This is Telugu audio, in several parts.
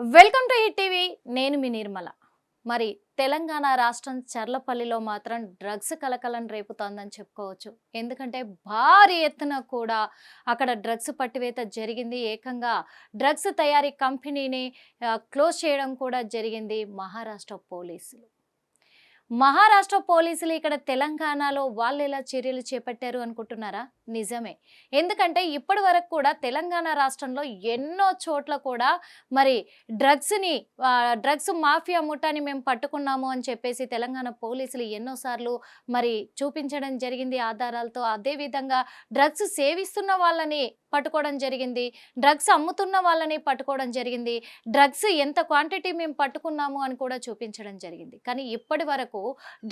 Welcome to hit TV. నేను మీ నిర్మల. మరి తెలంగాణ రాష్ట్రం చర్లపల్లిలో మాత్రం డ్రగ్స్ కలకలం రేపుతోందని చెప్పుకోవచ్చు. ఎందుకంటే భారీ ఎత్తున కూడా అక్కడ డ్రగ్స్ పట్టివేత జరిగింది. ఏకంగా డ్రగ్స్ తయారీ కంపెనీని క్లోజ్ చేయడం కూడా జరిగింది మహారాష్ట్ర పోలీసులు. మహారాష్ట్ర పోలీసులు ఇక్కడ తెలంగాణలో వాళ్ళు ఎలా చర్యలు చేపట్టారు అనుకుంటున్నారా? నిజమే. ఎందుకంటే ఇప్పటి వరకు కూడా తెలంగాణ రాష్ట్రంలో ఎన్నో చోట్ల కూడా మరి డ్రగ్స్ని డ్రగ్స్ మాఫియా ముఠాని మేము పట్టుకున్నాము అని చెప్పేసి తెలంగాణ పోలీసులు ఎన్నోసార్లు మరి చూపించడం జరిగింది ఆధారాలతో. అదేవిధంగా డ్రగ్స్ సేవిస్తున్న వాళ్ళని పట్టుకోవడం జరిగింది. డ్రగ్స్ అమ్ముతున్న వాళ్ళని పట్టుకోవడం జరిగింది. డ్రగ్స్ ఎంత క్వాంటిటీ మేము పట్టుకున్నాము అని కూడా చూపించడం జరిగింది. కానీ ఇప్పటి వరకు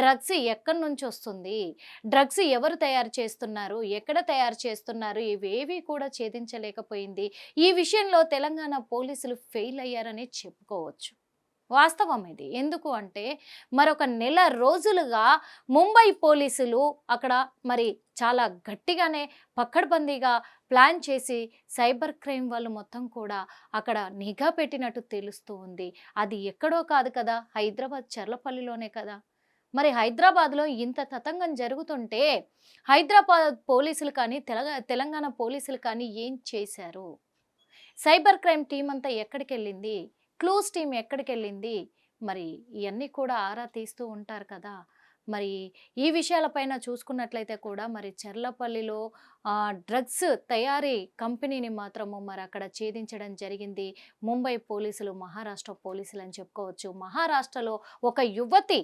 డ్రగ్స్ ఎక్కడి నుంచి వస్తుంది? డ్రగ్స్ ఎవరు తయారు చేస్తున్నారు? ఎక్కడ తయారు చేస్తున్నారు? ఇవేవి కూడా ఛేదించలేకపోయింది. ఈ విషయంలో తెలంగాణ పోలీసులు ఫెయిల్ అయ్యారని చెప్పుకోవచ్చు. వాస్తవం ఇది ఎందుకు అంటే మరొక నెల రోజులుగా ముంబై పోలీసులు అక్కడ మరి చాలా గట్టిగానే పక్కడబందీగా ప్లాన్ చేసి సైబర్ క్రైమ్ వాళ్ళు మొత్తం కూడా అక్కడ నిఘా పెట్టినట్టు తెలుస్తూ ఉంది. అది ఎక్కడో కాదు కదా హైదరాబాద్ చర్లపల్లిలోనే కదా. మరి హైదరాబాద్లో ఇంత తతంగం జరుగుతుంటే హైదరాబాద్ పోలీసులు కానీ తెలంగా తెలంగాణ పోలీసులు కానీ ఏం చేశారు? సైబర్ క్రైమ్ టీం అంతా ఎక్కడికి వెళ్ళింది క్లోజ్ టీం ఎక్కడికి వెళ్ళింది మరి ఇవన్నీ కూడా ఆరా తీస్తూ ఉంటారు కదా! మరి ఈ విషయాలపైన చూసుకున్నట్లయితే కూడా మరి చెర్లపల్లిలో డ్రగ్స్ తయారీ కంపెనీని మాత్రము మరి అక్కడ ఛేదించడం జరిగింది. ముంబై పోలీసులు మహారాష్ట్ర పోలీసులు అని చెప్పుకోవచ్చు. మహారాష్ట్రలో ఒక యువతి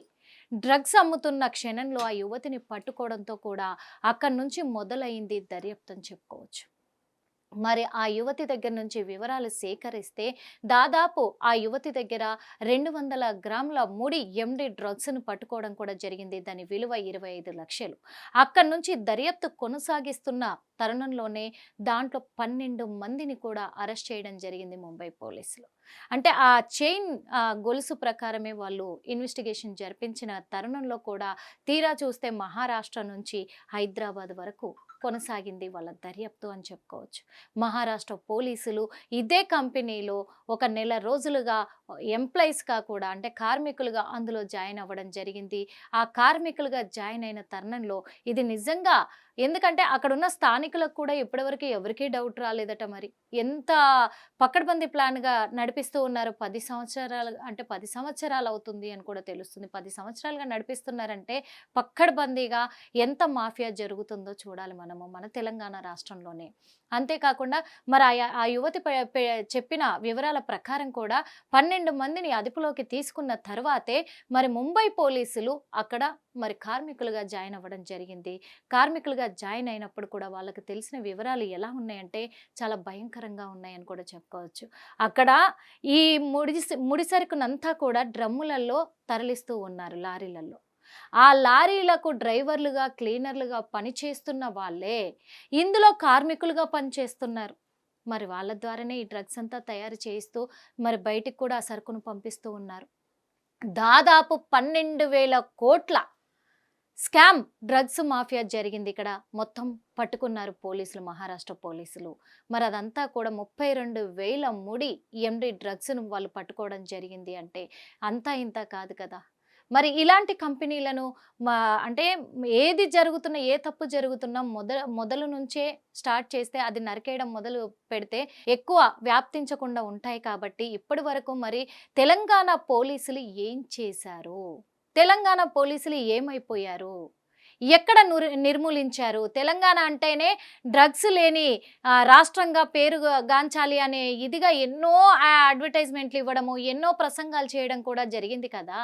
డ్రగ్స్ అమ్ముతున్న క్షణంలో ఆ యువతిని పట్టుకోవడంతో కూడా అక్కడి నుంచి మొదలైంది దర్యాప్తు అని చెప్పుకోవచ్చు. మరి ఆ యువతి దగ్గర నుంచి వివరాలు సేకరిస్తే దాదాపు ఆ యువతి దగ్గర రెండు వందల గ్రాముల ముడి ఎండి డ్రగ్స్ను పట్టుకోవడం కూడా జరిగింది. దాని విలువ ఇరవై ఐదు లక్షలు. అక్కడి నుంచి దర్యాప్తు కొనసాగిస్తున్న తరుణంలోనే దాంట్లో పన్నెండు మందిని కూడా అరెస్ట్ చేయడం జరిగింది ముంబై పోలీసులు. అంటే ఆ చైన్ ఆ, గొలుసు ప్రకారమే వాళ్ళు ఇన్వెస్టిగేషన్ జరిపించిన తరుణంలో కూడా తీరా చూస్తే మహారాష్ట్ర నుంచి హైదరాబాద్ వరకు కొనసాగింది వాళ్ళ దర్యాప్తు అని చెప్పుకోవచ్చు. మహారాష్ట్ర పోలీసులు ఇదే కంపెనీలో ఒక నెల రోజులుగా ఎంప్లాయీస్గా కూడా అంటే కార్మికులుగా అందులో జాయిన్ అవ్వడం జరిగింది. ఆ కార్మికులుగా జాయిన్ అయిన తరుణంలో ఇది నిజంగా ఎందుకంటే అక్కడ ఉన్న స్థానికులకు కూడా ఇప్పటివరకు ఎవరికీ డౌట్ రాలేదట మరి. ఎంత పక్కడబంది ప్లాన్గా నడిపిస్తూ ఉన్నారు? పది సంవత్సరాలు అంటే పది సంవత్సరాలు అవుతుంది అని కూడా తెలుస్తుంది. పది సంవత్సరాలుగా నడిపిస్తున్నారంటే పక్కడబందీగా ఎంత మాఫియా జరుగుతుందో చూడాలి మనం. మనము మన తెలంగాణ రాష్ట్రంలోనే. అంతేకాకుండా మరి ఆ ఆ యువతి చెప్పిన వివరాల ప్రకారం కూడా పన్నెండు మందిని అదుపులోకి తీసుకున్న తర్వాతే మరి ముంబై పోలీసులు అక్కడ మరి కార్మికులుగా జాయిన్ అవ్వడం జరిగింది. కార్మికులుగా జాయిన్ అయినప్పుడు కూడా వాళ్ళకి తెలిసిన వివరాలు ఎలా ఉన్నాయంటే చాలా భయంకరంగా ఉన్నాయని కూడా చెప్పుకోవచ్చు. అక్కడ ఈ ముడి ముడి సరుకునంతా కూడా డ్రమ్ములలో తరలిస్తూ ఉన్నారు లారీలలో. ఆ లారీలకు డ్రైవర్లుగా క్లీనర్లుగా పనిచేస్తున్న వాళ్ళే ఇందులో కార్మికులుగా పనిచేస్తున్నారు మరి వాళ్ళ ద్వారానే ఈ డ్రగ్స్ అంతా తయారు చేస్తూ మరి బయటికి కూడా ఆ సరుకును పంపిస్తూ ఉన్నారు. దాదాపు పన్నెండు వేల కోట్ల స్కామ్ డ్రగ్స్ మాఫియా జరిగింది ఇక్కడ. మొత్తం పట్టుకున్నారు పోలీసులు మహారాష్ట్ర పోలీసులు. మరి అదంతా కూడా ముప్పై రెండు వేల ముడి ఎండి డ్రగ్స్ను వాళ్ళు పట్టుకోవడం జరిగింది అంటే అంతా ఇంత కాదు కదా. మరి ఇలాంటి కంపెనీలను మా అంటే ఏది జరుగుతున్నా ఏ తప్పు జరుగుతున్నా మొదల మొదలు నుంచే స్టార్ట్ చేస్తే అది నరికేయడం మొదలు పెడితే ఎక్కువ వ్యాప్తించకుండా ఉంటాయి కాబట్టి ఇప్పటి వరకు మరి తెలంగాణ పోలీసులు ఏం చేశారు? తెలంగాణ పోలీసులు ఏమైపోయారు? ఎక్కడ నిర్మూలించారు? తెలంగాణ అంటేనే డ్రగ్స్ లేని రాష్ట్రంగా పేరు గాంచాలి అనే ఇదిగా ఎన్నో అడ్వర్టైజ్మెంట్లు ఇవ్వడము ఎన్నో ప్రసంగాలు చేయడం కూడా జరిగింది కదా?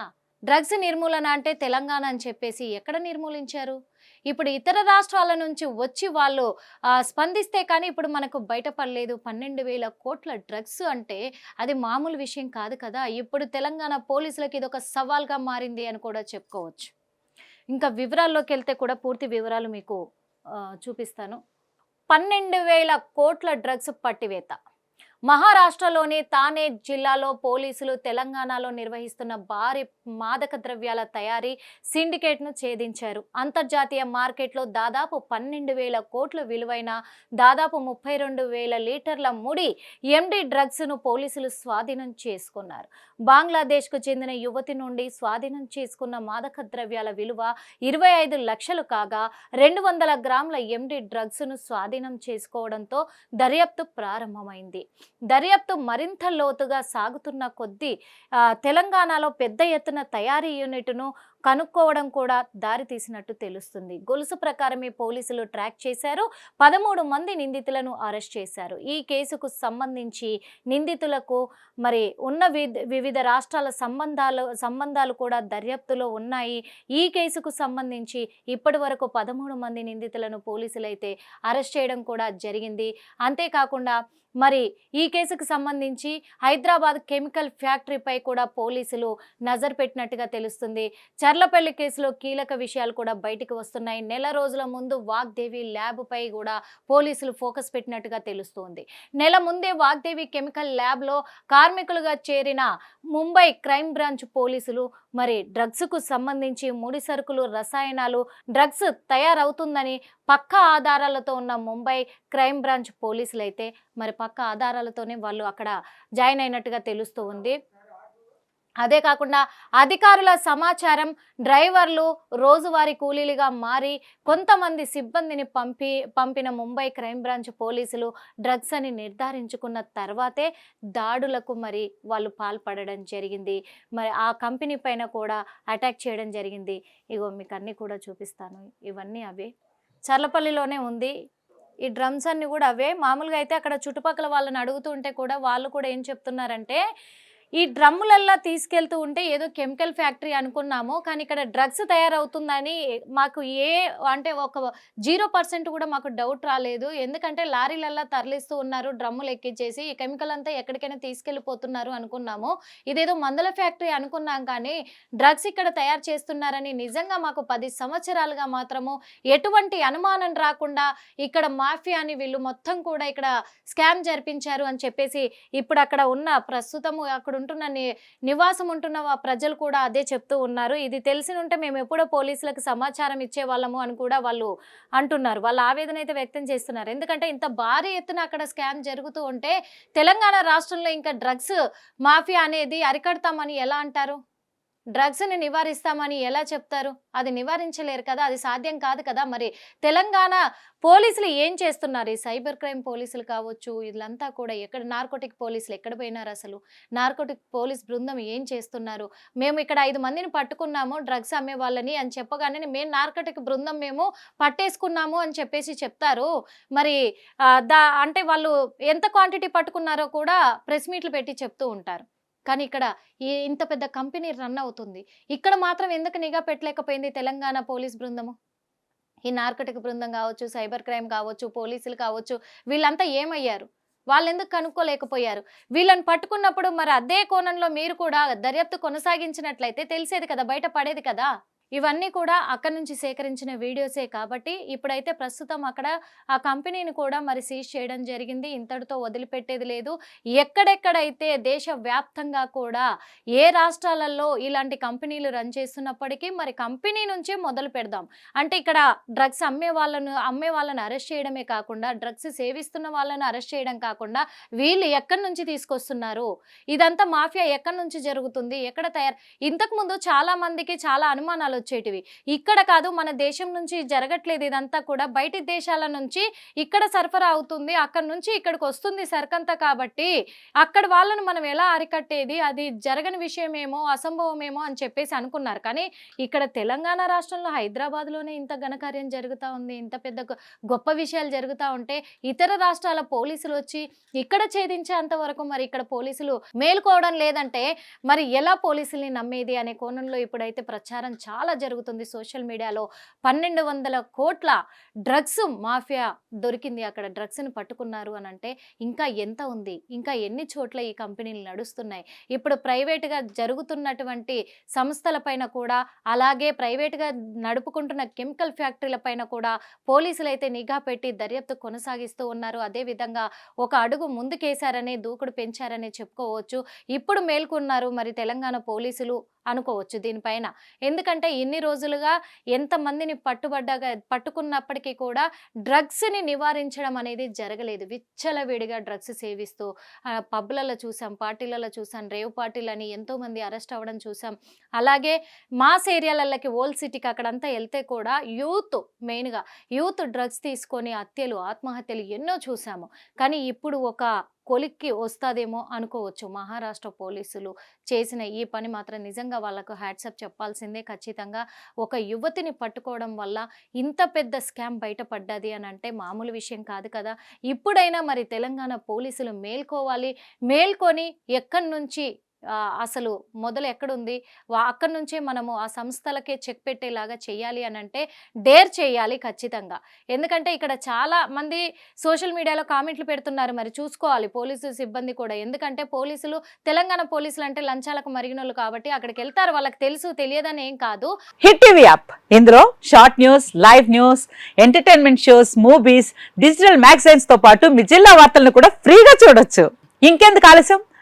డ్రగ్స్ నిర్మూలన అంటే తెలంగాణ అని చెప్పేసి ఎక్కడ నిర్మూలించారు? ఇప్పుడు ఇతర రాష్ట్రాల నుంచి వచ్చి వాళ్ళు స్పందిస్తే కానీ ఇప్పుడు మనకు బయటపడలేదు. పన్నెండు వేల కోట్ల డ్రగ్స్ అంటే అది మామూలు విషయం కాదు కదా. ఇప్పుడు తెలంగాణ పోలీసులకి ఇది ఒక సవాల్గా మారింది అని కూడా చెప్పుకోవచ్చు. ఇంకా వివరాల్లోకి వెళ్తే కూడా పూర్తి వివరాలు మీకు చూపిస్తాను. పన్నెండు వేల కోట్ల డ్రగ్స్ పట్టివేత. మహారాష్ట్రలోని తానే జిల్లాలో పోలీసులు తెలంగాణలో నిర్వహిస్తున్న భారీ మాదక ద్రవ్యాల తయారీ సిండికేట్ను ఛేదించారు. అంతర్జాతీయ మార్కెట్లో దాదాపు పన్నెండు వేల కోట్ల విలువైన దాదాపు ముప్పై రెండు వేల లీటర్ల ముడి ఎండి డ్రగ్స్ను పోలీసులు స్వాధీనం చేసుకున్నారు. బంగ్లాదేశ్కు చెందిన యువతి నుండి స్వాధీనం చేసుకున్న మాదక ద్రవ్యాల విలువ ఇరవై ఐదు లక్షలు కాగా రెండు వందల గ్రాముల ఎండి డ్రగ్స్ను స్వాధీనం చేసుకోవడంతో దర్యాప్తు ప్రారంభమైంది. దర్యాప్తు మరింత లోతుగా సాగుతున్న కొద్దీ తెలంగాణలో పెద్ద ఎత్తున తయారీ యూనిట్ను కనుక్కోవడం కూడా దారి తీసినట్టు తెలుస్తుంది. గొలుసు ప్రకారమే పోలీసులు ట్రాక్ చేశారు. పదమూడు మంది నిందితులను అరెస్ట్ చేశారు. ఈ కేసుకు సంబంధించి నిందితులకు మరి ఉన్న వి- వివిధ రాష్ట్రాల సంబంధాలు సంబంధాలు కూడా దర్యాప్తులో ఉన్నాయి. ఈ కేసుకు సంబంధించి ఇప్పటి వరకు పదమూడు మంది నిందితులను పోలీసులు అయితే అరెస్ట్ చేయడం కూడా జరిగింది. అంతేకాకుండా మరి ఈ కేసుకు సంబంధించి హైదరాబాద్ కెమికల్ ఫ్యాక్టరీపై కూడా పోలీసులు నజర్ పెట్టినట్టుగా తెలుస్తుంది. చర్లపల్లి కేసులో కీలక విషయాలు కూడా బయటికి వస్తున్నాయి. నెల రోజుల ముందు వాగ్దేవి ల్యాబ్పై కూడా పోలీసులు ఫోకస్ పెట్టినట్టుగా తెలుస్తోంది. నెల ముందే వాగ్దేవి కెమికల్ ల్యాబ్లో కార్మికులుగా చేరిన ముంబై క్రైమ్ బ్రాంచ్ పోలీసులు మరి డ్రగ్స్కు సంబంధించి ముడి సరుకులు రసాయనాలు డ్రగ్స్ తయారవుతుందని పక్క ఆధారాలతో ఉన్న ముంబై క్రైమ్ బ్రాంచ్ పోలీసులు అయితే మరి పక్క ఆధారాలతోనే వాళ్ళు అక్కడ జాయిన్ అయినట్టుగా తెలుస్తూ ఉంది అదే కాకుండా అధికారుల సమాచారం డ్రైవర్లు రోజువారీ కూలీలుగా మారి కొంతమంది సిబ్బందిని పంపి పంపిన ముంబై క్రైమ్ బ్రాంచ్ పోలీసులు డ్రగ్స్ అని నిర్ధారించుకున్న తర్వాతే దాడులకు మరి వాళ్ళు పాల్పడడం జరిగింది. మరి ఆ కంపెనీ పైన కూడా అటాక్ చేయడం జరిగింది. ఇగో మీకు అన్నీ కూడా చూపిస్తాను. ఇవన్నీ అవే. చర్లపల్లిలోనే ఉంది. ఈ డ్రమ్స్ అన్ని కూడా అవే. మామూలుగా అయితే అక్కడ చుట్టుపక్కల వాళ్ళని అడుగుతుంటే కూడా వాళ్ళు కూడా ఏం చెప్తున్నారంటే ఈ డ్రమ్ములల్లా తీసుకెళ్తూ ఉంటే ఏదో కెమికల్ ఫ్యాక్టరీ అనుకున్నాము కానీ ఇక్కడ డ్రగ్స్ తయారవుతుందని మాకు ఏ అంటే ఒక జీరో పర్సెంట్ కూడా మాకు డౌట్ రాలేదు. ఎందుకంటే లారీలల్లా తరలిస్తూ ఉన్నారు డ్రమ్ములు ఎక్కించేసి ఈ కెమికల్ అంతా ఎక్కడికైనా తీసుకెళ్ళిపోతున్నారు అనుకున్నాము. ఇదేదో మందుల ఫ్యాక్టరీ అనుకున్నాం కానీ డ్రగ్స్ ఇక్కడ తయారు చేస్తున్నారని నిజంగా మాకు పది సంవత్సరాలుగా మాత్రము ఎటువంటి అనుమానం రాకుండా ఇక్కడ మాఫియాని వీళ్ళు మొత్తం కూడా ఇక్కడ స్కామ్ జరిపించారు అని చెప్పేసి ఇప్పుడు అక్కడ ఉన్న ప్రస్తుతము అక్కడ ఉంటున్న ని- నివాసం ఉంటున్న ప్రజలు కూడా అదే చెప్తూ ఉన్నారు. ఇది తెలిసి ఉంటే మేము ఎప్పుడో పోలీసులకు సమాచారం ఇచ్చే వాళ్ళము అని కూడా వాళ్ళు అంటున్నారు. వాళ్ళ ఆవేదన అయితే వ్యక్తం చేస్తున్నారు. ఎందుకంటే ఇంత భారీ ఎత్తున అక్కడ స్కామ్ జరుగుతూ ఉంటే తెలంగాణ రాష్ట్రంలో ఇంకా డ్రగ్స్ మాఫియా అనేది అరికడతామని ఎలా అంటారు? డ్రగ్స్ని నివారిస్తామని ఎలా చెప్తారు? అది నివారించలేరు కదా అది సాధ్యం కాదు కదా మరి? తెలంగాణ పోలీసులు ఏం చేస్తున్నారు? ఈ సైబర్ క్రైమ్ పోలీసులు కావచ్చు వీళ్ళంతా కూడా ఎక్కడ నార్కోటిక్ పోలీసులు ఎక్కడ పోయినారు అసలు? నార్కోటిక్ పోలీస్ బృందం ఏం చేస్తున్నారు? మేము ఇక్కడ ఐదు మందిని పట్టుకున్నాము డ్రగ్స్ అమ్మే వాళ్ళని అని చెప్పగానే మేము నార్కోటిక్ బృందం మేము పట్టేసుకున్నాము అని చెప్పేసి చెప్తారు. మరి దా అంటే వాళ్ళు ఎంత క్వాంటిటీ పట్టుకున్నారో కూడా ప్రెస్ మీట్లు పెట్టి చెప్తూ ఉంటారు. కానీ ఇక్కడ ఈ ఇంత పెద్ద కంపెనీ రన్ అవుతుంది. ఇక్కడ మాత్రం ఎందుకు నిఘా పెట్టలేకపోయింది తెలంగాణ పోలీస్ బృందము? ఈ నార్కటిక్ బృందం కావచ్చు సైబర్ క్రైమ్ కావచ్చు పోలీసులు కావచ్చు వీళ్ళంతా ఏమయ్యారు? వాళ్ళు ఎందుకు కనుక్కోలేకపోయారు? వీళ్ళని పట్టుకున్నప్పుడు మరి అదే కోణంలో మీరు కూడా దర్యాప్తు కొనసాగించినట్లయితే తెలిసేది కదా బయట పడేది కదా? ఇవన్నీ కూడా అక్కడి నుంచి సేకరించిన వీడియోసే కాబట్టి ఇప్పుడైతే ప్రస్తుతం అక్కడ ఆ కంపెనీని కూడా మరి సీజ్ చేయడం జరిగింది. ఇంతటితో వదిలిపెట్టేది లేదు. ఎక్కడెక్కడైతే దేశవ్యాప్తంగా కూడా ఏ రాష్ట్రాలలో ఇలాంటి కంపెనీలు రన్ చేస్తున్నప్పటికీ మరి కంపెనీ నుంచే మొదలు పెడదాం. అంటే ఇక్కడ డ్రగ్స్ అమ్మే వాళ్ళను అమ్మే వాళ్ళని అరెస్ట్ చేయడమే కాకుండా డ్రగ్స్ సేవిస్తున్న వాళ్ళని అరెస్ట్ చేయడం కాకుండా వీళ్ళు ఎక్కడి నుంచి తీసుకొస్తున్నారు? ఇదంతా మాఫియా ఎక్కడి నుంచి జరుగుతుంది? ఎక్కడ తయారు? ఇంతకుముందు చాలా మందికి చాలా అనుమానాలు వచ్చేటివి. ఇక్కడ కాదు మన దేశం నుంచి జరగట్లేదు ఇదంతా కూడా. బయటి దేశాల నుంచి ఇక్కడ సరఫరా అవుతుంది అక్కడ నుంచి ఇక్కడికి వస్తుంది సరుకంతా కాబట్టి అక్కడ వాళ్ళను మనం ఎలా అరికట్టేది అది జరగని విషయమేమో అసంభవమేమో అని చెప్పేసి అనుకున్నారు. కానీ ఇక్కడ తెలంగాణ రాష్ట్రంలో హైదరాబాద్లోనే ఇంత ఘనకార్యం జరుగుతూ ఉంది ఇంత పెద్ద గొప్ప విషయాలు జరుగుతూ ఉంటే ఇతర రాష్ట్రాల పోలీసులు వచ్చి ఇక్కడ ఛేదించేంత వరకు మరి ఇక్కడ పోలీసులు మేలుకోవడం లేదంటే మరి ఎలా పోలీసుల్ని నమ్మేది అనే కోణంలో ఇప్పుడైతే ప్రచారం చాలా జరుగుతుంది సోషల్ మీడియాలో. పన్నెండు వందల కోట్ల డ్రగ్స్ మాఫియా దొరికింది అక్కడ. డ్రగ్స్ని పట్టుకున్నారు అని అంటే ఇంకా ఎంత ఉంది? ఇంకా ఎన్ని చోట్ల ఈ కంపెనీలు నడుస్తున్నాయి? ఇప్పుడు ప్రైవేటుగా జరుగుతున్నటువంటి సంస్థలపైన కూడా అలాగే ప్రైవేటుగా నడుపుకుంటున్న కెమికల్ ఫ్యాక్టరీల పైన కూడా పోలీసులు అయితే నిఘా పెట్టి దర్యాప్తు కొనసాగిస్తూ ఉన్నారు. అదేవిధంగా ఒక అడుగు ముందుకేశారని దూకుడు పెంచారని చెప్పుకోవచ్చు. ఇప్పుడు మేల్కొన్నారు మరి తెలంగాణ పోలీసులు అనుకోవచ్చు దీనిపైన. ఎందుకంటే ఇన్ని రోజులుగా ఎంతమందిని పట్టుబడ్డాగా పట్టుకున్నప్పటికీ కూడా డ్రగ్స్ని నివారించడం అనేది జరగలేదు. విచ్చలవిడిగా డ్రగ్స్ సేవిస్తూ పబ్లలో చూసాం పార్టీలలో చూసాం రేవ్ పార్టీలని ఎంతోమంది అరెస్ట్ అవ్వడం చూసాం. అలాగే మాస్ ఏరియాలకి ఓల్డ్ సిటీకి అక్కడంతా వెళ్తే కూడా యూత్ మెయిన్గా యూత్ డ్రగ్స్ తీసుకొని హత్యలు ఆత్మహత్యలు ఎన్నో చూసాము. కానీ ఇప్పుడు ఒక కొలిక్కి వస్తుందేమో అనుకోవచ్చు. మహారాష్ట్ర పోలీసులు చేసిన ఈ పని మాత్రం నిజంగా వాళ్ళకు హ్యాట్సప్ చెప్పాల్సిందే. ఖచ్చితంగా ఒక యువతిని పట్టుకోవడం వల్ల ఇంత పెద్ద స్కామ్ బయటపడ్డది అని అంటే మామూలు విషయం కాదు కదా. ఇప్పుడైనా మరి తెలంగాణ పోలీసులు మేల్కోవాలి. మేల్కొని ఎక్కడి నుంచి అసలు మొదలు ఎక్కడుంది? వా- అక్కడి నుంచే మనము ఆ సంస్థలకే చెక్ పెట్టేలాగా చేయాలి అని అంటే డేర్ చేయాలి ఖచ్చితంగా. ఎందుకంటే ఇక్కడ చాలా మంది సోషల్ మీడియాలో కామెంట్లు పెడుతున్నారు మరి చూసుకోవాలి పోలీసు సిబ్బంది కూడా. ఎందుకంటే పోలీసులు తెలంగాణ పోలీసులు అంటే లంచాలకు మరిగినోళ్ళు కాబట్టి అక్కడికి వెళ్తారు. వాళ్ళకి తెలుసు తెలియదని ఏం కాదు. Hit TV app. ఇందులో short news live news entertainment shows movies digital మ్యాగజైన్స్తో పాటు మీ జిల్లా వార్తలను కూడా ఫ్రీగా చూడొచ్చు. ఇంకెందుకు ఆలస్యం?